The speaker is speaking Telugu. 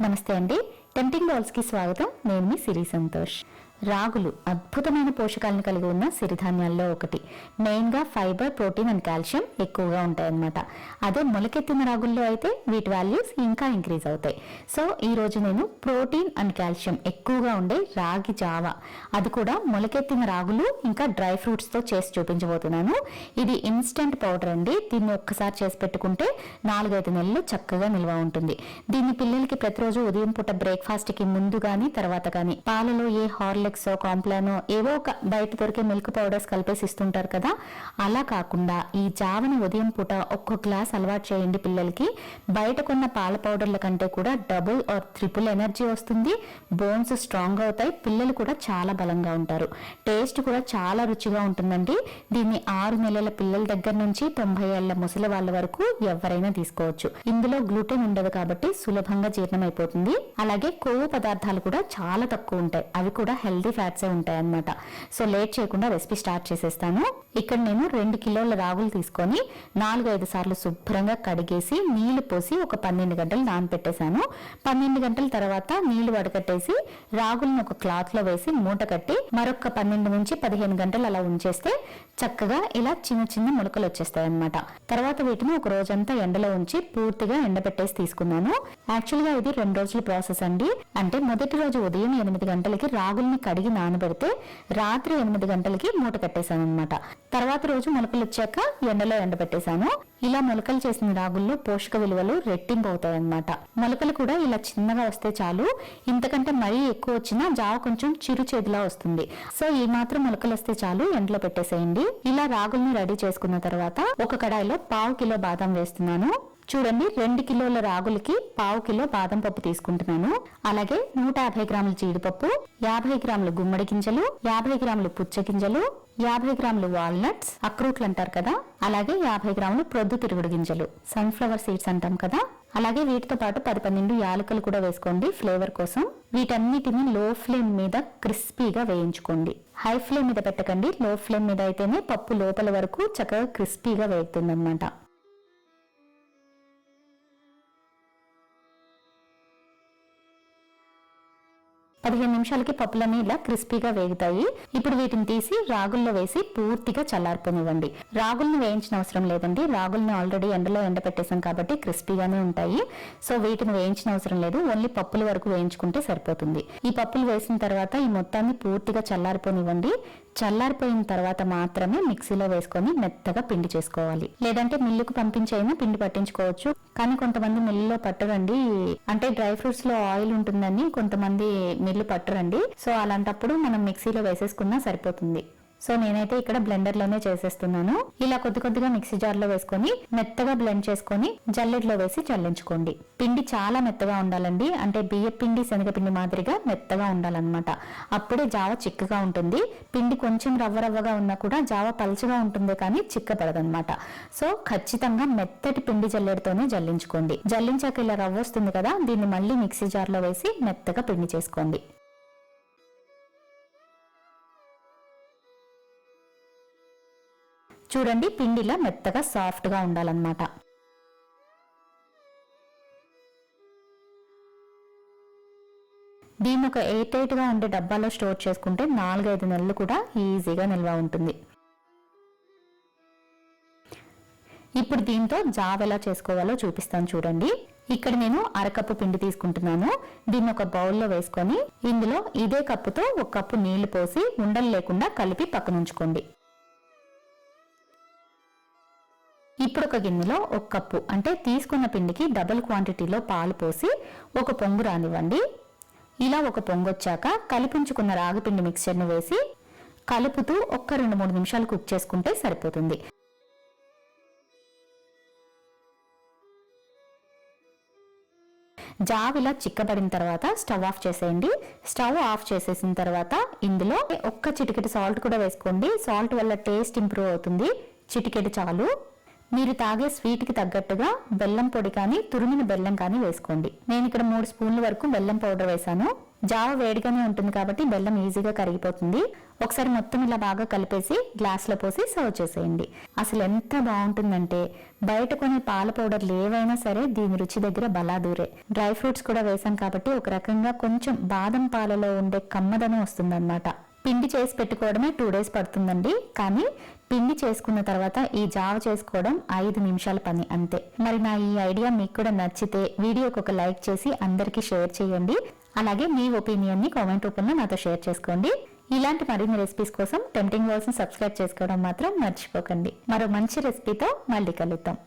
నమస్తే అండి. టెంప్టింగ్ బాల్స్కి స్వాగతం. నేను మీ సిరి సంతోష్. రాగులు అద్భుతమైన పోషకాలను కలిగి ఉన్న సిరిధాన్యాల్లో ఒకటి. మెయిన్గా ఫైబర్ ప్రోటీన్ అండ్ కాల్షియం ఎక్కువగా ఉంటాయన్నమాట. అదే మొలకెత్తిన రాగుల్లో అయితే వీటి వాల్యూస్ ఇంకా ఇంక్రీజ్ అవుతాయి. సో ఈ రోజు నేను ప్రోటీన్ అండ్ కాల్షియం ఎక్కువగా ఉండే రాగి జావ. అది కూడా మొలకెత్తిన రాగులు ఇంకా డ్రై ఫ్రూట్స్తో చేసి చూపించబోతున్నాను. ఇది ఇన్స్టెంట్ పౌడర్ అండి. దీన్ని ఒక్కసారి చేసి పెట్టుకుంటే నాలుగైదు నెలలు చక్కగా నిల్వ ఉంటుంది. దీన్ని పిల్లలకి ప్రతిరోజు ఉదయం పూట బ్రేక్ఫాస్ట్కి ముందు కానీ తర్వాత కానీ పాలలో ఏ హార్లిక్స్ కాంప్లానో ఏవో ఒక బయట దొరికే మిల్క్ పౌడర్స్ కలిపేసి ఇస్తుంటారు కదా? అలా కాకుండా ఈ జావని ఉదయం పూట ఒక్క గ్లాస్ అలవాటు చేయండి పిల్లలకి. బయట కొన్న పాల పౌడర్ల కంటే కూడా డబుల్ ఆర్ త్రిపుల్ ఎనర్జీ వస్తుంది. బోన్స్ స్ట్రాంగ్ అవుతాయి. పిల్లలు కూడా చాలా బలంగా ఉంటారు. టేస్ట్ కూడా చాలా రుచిగా ఉంటుందండి. దీన్ని ఆరు నెలల పిల్లల దగ్గర నుంచి తొంభై ఏళ్ళ ముసలి వాళ్ళ వరకు ఎవరైనా తీసుకోవచ్చు. ఇందులో గ్లూటెన్ ఉండదు కాబట్టి సులభంగా జీర్ణమైపోతుంది. అలాగే కొవ్వు పదార్థాలు కూడా చాలా తక్కువ ఉంటాయి. అవి కూడా హెల్తీ ఫ్యాట్సే ఉంటాయి సో లేట్ చేయకుండా రెసిపీ స్టార్ట్ చేసేస్తాను. ఇక్కడ నేను రెండు కిలోల రాగులు తీసుకొని నాలుగు ఐదు సార్లు శుభ్రంగా కడిగేసి నీళ్ళు పోసి ఒక పన్నెండు గంటలు నానపెట్టేశాను. పన్నెండు గంటల తర్వాత నీళ్ళు వడకట్టేసి రాగులను ఒక క్లాత్లో వేసి మూట కట్టి మరొక పన్నెండు నుంచి పదిహేను గంటలు అలా ఉంచేస్తే చక్కగా ఇలా చిన్న చిన్న మొలకలు వచ్చేస్తాయి అనమాట తర్వాత వీటిని ఒక రోజంతా ఎండలో ఉంచి పూర్తిగా ఎండబెట్టేసి తీసుకున్నాను. యాక్చువల్గా ఇది రెండు రోజుల ప్రాసెస్ అండి. అంటే మొదటి రోజు ఉదయం ఎనిమిది గంటలకి రాగుల్ని కడిగి నానబెడితే రాత్రి ఎనిమిది గంటలకి మూట కట్టేశాను అనమాట తర్వాత రోజు మొలకలు వచ్చాక ఎండలో ఎండబెట్టేశాను. ఇలా మొలకలు చేసిన రాగుల్లో పోషక విలువలు రెట్టింపు అవుతాయి అనమాట మొలకలు కూడా ఇలా చిన్నగా వస్తే చాలు. ఇంతకంటే మరీ ఎక్కువ వచ్చినా జావ కొంచెం చిరు చేతిలా వస్తుంది. సో ఈ మాత్రం మొలకలు వస్తే చాలు ఎండలో పెట్టేసేయండి. ఇలా రాగుల్ని రెడీ చేసుకున్న తర్వాత ఒక కడాయిలో పావు కిలో బాదం వేస్తున్నాను. చూడండి రెండు కిలోల రాగులకి పావు కిలో బాదం పప్పు తీసుకుంటున్నాను. అలాగే నూట యాభై గ్రాముల జీడిపప్పు యాభై గ్రాముల గుమ్మడి గింజలు యాభై గ్రాములు పుచ్చ గింజలు యాభై గ్రాములు వాల్నట్స్ అక్రూట్లు అంటారు కదా? అలాగే యాభై గ్రాములు ప్రొద్దు తిరుగుడు గింజలు సన్ఫ్లవర్ సీడ్స్ అంటాం కదా? అలాగే వీటితో పాటు పది పన్నెండు యాలకులు కూడా వేసుకోండి ఫ్లేవర్ కోసం. వీటన్నిటిని లో ఫ్లేమ్ మీద క్రిస్పీగా వేయించుకోండి. హై ఫ్లేమ్ మీద పెట్టకండి. లో ఫ్లేమ్ మీద అయితేనే పప్పు లోపల వరకు చక్కగా క్రిస్పీగా వేగుతుంది పదిహేను నిమిషాలకి పప్పులన్నీ ఇలా క్రిస్పీగా వేగుతాయి. ఇప్పుడు వీటిని తీసి రాగుల్లో వేసి పూర్తిగా చల్లారిపోనివ్వండి. రాగుల్ని వేయించిన అవసరం లేదండి. రాగుల్ని ఆల్రెడీ ఎండలో ఎండపెట్టేసాం కాబట్టి క్రిస్పీగానే ఉంటాయి. సో వీటిని వేయించిన అవసరం లేదు. ఓన్లీ పప్పుల వరకు వేయించుకుంటే సరిపోతుంది. ఈ పప్పులు వేసిన తర్వాత ఈ మొత్తాన్ని పూర్తిగా చల్లారిపోనివ్వండి. చల్లారిపోయిన తర్వాత మాత్రమే మిక్సీలో వేసుకొని మెత్తగా పిండి చేసుకోవాలి. లేదంటే మిల్లుకు పంపించైనా పిండి పట్టించుకోవచ్చు. కానీ కొంతమంది మిల్లులో పట్టరండి అంటే డ్రై ఫ్రూట్స్లో ఆయిల్ ఉంటుందని కొంతమంది నీళ్ళు పట్టరండి. సో అలాంటప్పుడు మనం మిక్సీలో వేసేసుకున్నా సరిపోతుంది. సో నేనైతే ఇక్కడ బ్లెండర్లోనే చేసేస్తున్నాను. ఇలా కొద్ది కొద్దిగా మిక్సీ జార్లో వేసుకొని మెత్తగా బ్లెండ్ చేసుకొని జల్లెడలో వేసి చల్లించుకోండి. పిండి చాలా మెత్తగా ఉండాలండి. అంటే బియ్య పిండి శనగపిండి మాదిరిగా మెత్తగా ఉండాలన్నమాట. అప్పుడే జావ చిక్కగా ఉంటుంది. పిండి కొంచెం రవ్వ రవ్వగా ఉన్నా కూడా జావ పలుచగా ఉంటుంది కానీ చిక్కపడదన్నమాట. సో ఖచ్చితంగా మెత్తటి పిండి జల్లెడతోనే జల్లించుకోండి. జల్లించాక ఇలా రవ్వ వస్తుంది కదా దీన్ని మళ్ళీ మిక్సీ జార్లో వేసి మెత్తగా పిండి చేసుకోండి. చూడండి పిండిలా మెత్తగా సాఫ్ట్గా ఉండాలన్నమాట. దీన్ని ఒక ఎయిట్ ఎయిట్గా ఉండే డబ్బాలో స్టోర్ చేసుకుంటే నాలుగైదు నెలలు కూడా ఈజీగా నిల్వ ఉంటుంది. ఇప్పుడు దీంతో జావ ఎలా చేసుకోవాలో చూపిస్తాను చూడండి. ఇక్కడ నేను అరకప్పు పిండి తీసుకుంటున్నాను. దీన్ని ఒక బౌల్లో వేసుకొని ఇందులో ఇదే కప్పుతో ఒక కప్పు నీళ్ళు పోసి ఉండలు లేకుండా కలిపి పక్కనుంచుకోండి. ఇప్పుడు ఒక గిన్నెలో ఒక కప్పు అంటే తీసుకున్న పిండికి డబుల్ క్వాంటిటీలో పాలు పోసి ఒక పొంగు రానివ్వండి. ఇలా ఒక పొంగు వచ్చాక కలిపించుకున్న రాగిపిండి మిక్చర్ను వేసి కలుపుతూ ఒక్క రెండు మూడు నిమిషాలు కుక్ చేసుకుంటే సరిపోతుంది. జావ్ ఇలా చిక్కబడిన తర్వాత స్టవ్ ఆఫ్ చేసేయండి. స్టవ్ ఆఫ్ చేసేసిన తర్వాత ఇందులో ఒక్క చిటికెడు సాల్ట్ కూడా వేసుకోండి. సాల్ట్ వల్ల టేస్ట్ ఇంప్రూవ్ అవుతుంది. చిటికెడు చాలు. మీరు తాగే స్వీట్కి తగ్గట్టుగా బెల్లం పొడి కానీ తురిమిన బెల్లం కానీ వేసుకోండి. నేను ఇక్కడ మూడు స్పూన్ల వరకు బెల్లం పౌడర్ వేశాను. జావ వేడిగానే ఉంటుంది కాబట్టి బెల్లం ఈజీగా కరిగిపోతుంది. ఒకసారి మొత్తం ఇలా బాగా కలిపేసి గ్లాస్లో పోసి సర్వ్ చేసేయండి. అసలు ఎంత బాగుంటుందంటే బయట కొన్ని పాల పౌడర్లు ఏవైనా సరే దీని రుచి దగ్గర బలాదూరే. డ్రై ఫ్రూట్స్ కూడా వేసాం కాబట్టి ఒక రకంగా కొంచెం బాదం పాలలో ఉండే కమ్మదనం వస్తుందన్నమాట. పిండి చేసి పెట్టుకోవడమే టూ డేస్ పడుతుందండి. కానీ పిండి చేసుకున్న తర్వాత ఈ జావ చేసుకోవడం ఐదు నిమిషాల పని అంతే. మరి నా ఈ ఐడియా మీకు కూడా నచ్చితే వీడియోకి ఒక లైక్ చేసి అందరికీ షేర్ చేయండి. అలాగే మీ ఒపీనియన్ని కామెంట్ రూపంలో నాతో షేర్ చేసుకోండి. ఇలాంటి మరిన్ని రెసిపీస్ కోసం టెంప్టింగ్ వాల్స్ సబ్స్క్రైబ్ చేసుకోవడం మాత్రం మర్చిపోకండి. మరో మంచి రెసిపీతో మళ్ళీ కలుద్దాం.